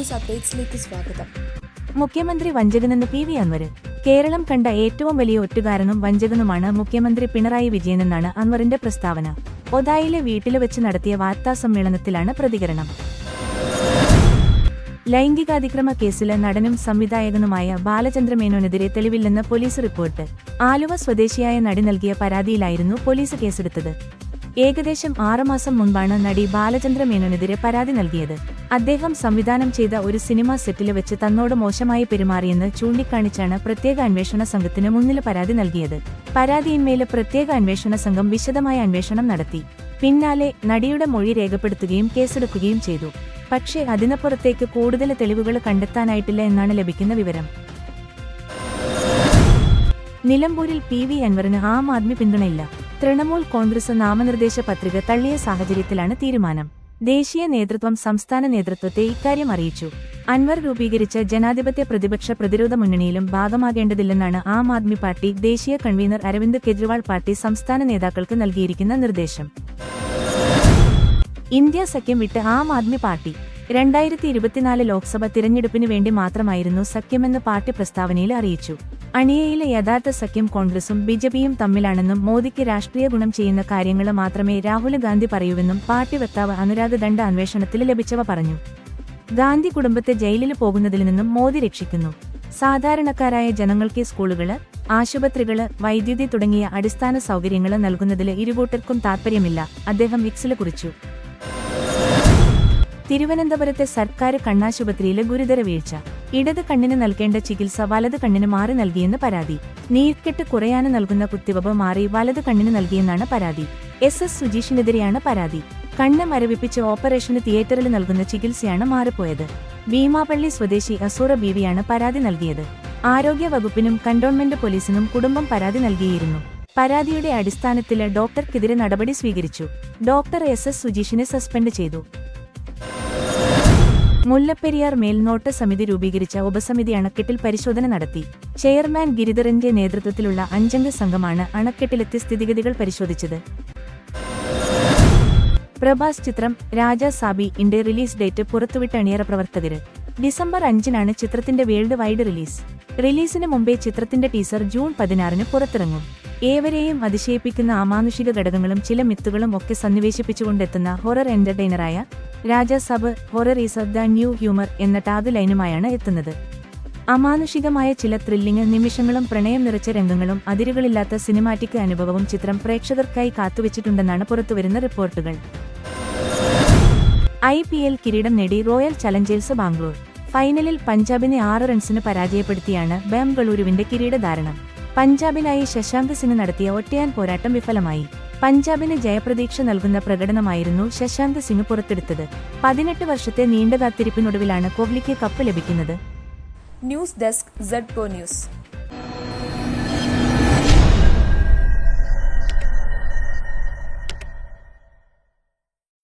News അപ്ഡേറ്റ്സിലേക്ക് സ്വാഗതം. മുഖ്യമന്ത്രി വഞ്ചകനെന്ന് പി വി അൻവർ. കേരളം കണ്ട ഏറ്റവും വലിയ ഒറ്റുകാരനും വഞ്ചകനുമാണ് മുഖ്യമന്ത്രി പിണറായി വിജയനെന്നാണ് അൻവറിന്റെ പ്രസ്താവന. ഒതായിലെ വീട്ടിൽ വെച്ച് നടത്തിയ വാർത്താ സമ്മേളനത്തിലാണ് പ്രതികരണം. ലൈംഗികാതിക്രമ കേസിലെ നടനും സംവിധായകനുമായ ബാലചന്ദ്രമേനോനെതിരെ തെളിവില്ലെന്ന് പോലീസ് റിപ്പോർട്ട്. ആലുവ സ്വദേശിയായ നടി നൽകിയ പരാതിയിലായിരുന്നു പോലീസ് കേസെടുത്തത്. ഏകദേശം ആറുമാസം മുൻപാണ് നടി ബാലചന്ദ്ര മേനോനെതിരെ പരാതി നൽകിയത്. അദ്ദേഹം സംവിധാനം ചെയ്ത ഒരു സിനിമാ സെറ്റിൽ വെച്ച് തന്നോട് മോശമായി പെരുമാറിയെന്ന് ചൂണ്ടിക്കാണിച്ചാണ് പ്രത്യേക അന്വേഷണ സംഘത്തിന് മുന്നിൽ പരാതി നൽകിയത്. പരാതിയിന്മേൽ പ്രത്യേക അന്വേഷണ സംഘം വിശദമായ അന്വേഷണം നടത്തി. പിന്നാലെ നടിയുടെ മൊഴി രേഖപ്പെടുത്തുകയും കേസെടുക്കുകയും ചെയ്തു. പക്ഷേ അതിനപ്പുറത്തേക്ക് കൂടുതൽ തെളിവുകൾ കണ്ടെത്താനായിട്ടില്ല എന്നാണ് ലഭിക്കുന്ന വിവരം. നിലമ്പൂരിൽ പി വി അൻവറിന് ആം ആദ്മി പിന്തുണയില്ല. തൃണമൂൽ കോൺഗ്രസ് നാമനിർദ്ദേശ പത്രിക തള്ളിയ സാഹചര്യത്തിലാണ് തീരുമാനം. ദേശീയ നേതൃത്വം സംസ്ഥാന നേതൃത്വത്തെ ഇക്കാര്യം അറിയിച്ചു. അൻവർ രൂപീകരിച്ച ജനാധിപത്യ പ്രതിപക്ഷ പ്രതിരോധ മുന്നണിയിലും ഭാഗമാകേണ്ടതില്ലെന്നാണ് ആം ആദ്മി പാർട്ടി ദേശീയ കൺവീനർ അരവിന്ദ് കെജ്രിവാൾ പാർട്ടി സംസ്ഥാന നേതാക്കൾക്ക് നൽകിയിരിക്കുന്ന നിർദ്ദേശം. ഇന്ത്യ സഖ്യം വിട്ട് ആം ആദ്മി പാർട്ടി രണ്ടായിരത്തി ഇരുപത്തിനാല് ലോക്സഭ തിരഞ്ഞെടുപ്പിന് വേണ്ടി മാത്രമായിരുന്നു സഖ്യമെന്ന് പാർട്ടി പ്രസ്താവനയിൽ അറിയിച്ചു. അണിയയിലെ യഥാർത്ഥ സഖ്യം കോൺഗ്രസും ബിജെപിയും തമ്മിലാണെന്നും മോദിക്ക് രാഷ്ട്രീയ ഗുണം ചെയ്യുന്ന കാര്യങ്ങൾ മാത്രമേ രാഹുൽ ഗാന്ധി പറയൂവെന്നും പാർട്ടി വക്താവ് അനുരാഗ് ദണ്ഡ അന്വേഷണത്തിൽ ലഭിച്ചവ പറഞ്ഞു. ഗാന്ധി കുടുംബത്തെ ജയിലിൽ പോകുന്നതിൽ നിന്നും മോദി രക്ഷിക്കുന്നു. സാധാരണക്കാരായ ജനങ്ങൾക്ക് സ്കൂളുകൾ ആശുപത്രികൾ വൈദ്യുതി തുടങ്ങിയ അടിസ്ഥാന സൗകര്യങ്ങൾ നൽകുന്നതിൽ ഇരുകൂട്ടർക്കും താൽപ്പര്യമില്ല അദ്ദേഹം വിക്സിൽ കുറിച്ചു. തിരുവനന്തപുരത്തെ സർക്കാർ കണ്ണാശുപത്രിയിലെ ഗുരുതര വീഴ്ച. ഇടത് കണ്ണിന് നൽകേണ്ട ചികിത്സ വലത് കണ്ണിന് മാറി നൽകിയെന്ന് പരാതി. നീർക്കെട്ട് കുറയാന് നൽകുന്ന കുത്തിവയ്പ് മാറി വലത് കണ്ണിന് നൽകിയെന്നാണ് പരാതി. എസ് എസ് സുജീഷിനെതിരെയാണ് പരാതി. കണ്ണ് മരവിപ്പിച്ച് ഓപ്പറേഷന് തിയേറ്ററിൽ നൽകുന്ന ചികിത്സയാണ് മാറിപ്പോയത്. ഭീമാപള്ളി സ്വദേശി അസൂറ ബീവിയാണ് പരാതി നൽകിയത്. ആരോഗ്യ വകുപ്പിനും കന്റോൺമെന്റ് പോലീസിനും കുടുംബം പരാതി നൽകിയിരുന്നു. പരാതിയുടെ അടിസ്ഥാനത്തിൽ ഡോക്ടർക്കെതിരെ നടപടി സ്വീകരിച്ചു. ഡോക്ടർ എസ് എസ് സുജീഷിനെ സസ്പെൻഡ് ചെയ്തു. മുല്ലപ്പെരിയാർ മേൽനോട്ട സമിതി രൂപീകരിച്ച ഉപസമിതി അണക്കെട്ടിൽ പരിശോധന നടത്തി. ചെയർമാൻ ഗിരിധറിന്റെ നേതൃത്വത്തിലുള്ള അഞ്ചംഗ സംഘമാണ് അണക്കെട്ടിലെത്തി സ്ഥിതിഗതികൾ പരിശോധിച്ചത്. പ്രഭാസ് ചിത്രം രാജ സാബി ഇന്റെ റിലീസ് ഡേറ്റ് പുറത്തുവിട്ട അണിയറ പ്രവർത്തകര്. ഡിസംബർ അഞ്ചിനാണ് ചിത്രത്തിന്റെ വേൾഡ് വൈഡ് റിലീസ്. റിലീസിന് മുമ്പേ ചിത്രത്തിന്റെ ടീസർ ജൂൺ പതിനാറിന് പുറത്തിറങ്ങും. ഏവരെയും അതിശയിപ്പിക്കുന്ന അമാനുഷിക ഘടകങ്ങളും ചില മിത്തുകളും ഒക്കെ സന്നിവേശിപ്പിച്ചുകൊണ്ടെത്തുന്ന horror എന്റർടൈനറായ Rajasaab horror is the new humour എന്ന ടാഗ് ലൈനുമായാണ് എത്തുന്നത്. അമാനുഷികമായ ചില ത്രില്ലിംഗ് നിമിഷങ്ങളും പ്രണയം നിറച്ച രംഗങ്ങളും അതിരുകളില്ലാത്ത സിനിമാറ്റിക് അനുഭവവും ചിത്രം പ്രേക്ഷകർക്കായി കാത്തുവച്ചിട്ടുണ്ടെന്നാണ് പുറത്തുവരുന്ന റിപ്പോർട്ടുകൾ. ഐ പി എൽ കിരീടം നേടി റോയൽ ചലഞ്ചേഴ്സ് ബാംഗ്ലൂർ. ഫൈനലിൽ പഞ്ചാബിനെ ആറ് റൺസിന് പരാജയപ്പെടുത്തിയാണ് ബംഗളൂരുവിന്റെ കിരീടധാരണം. പഞ്ചാബിനായി ശശാന്ത് സിംഗ് നടത്തിയ ഒറ്റയാൻ പോരാട്ടം വിഫലമായി. പഞ്ചാബിന് ജയപ്രതീക്ഷ നൽകുന്ന പ്രകടനമായിരുന്നു ശശാന്ത് സിംഗ് പുറത്തെടുത്തത്. പതിനെട്ട് വർഷത്തെ നീണ്ട കാത്തിരിപ്പിനൊടുവിലാണ് കോഹ്ലിക്ക് കപ്പ് ലഭിക്കുന്നത്. News desk Z news.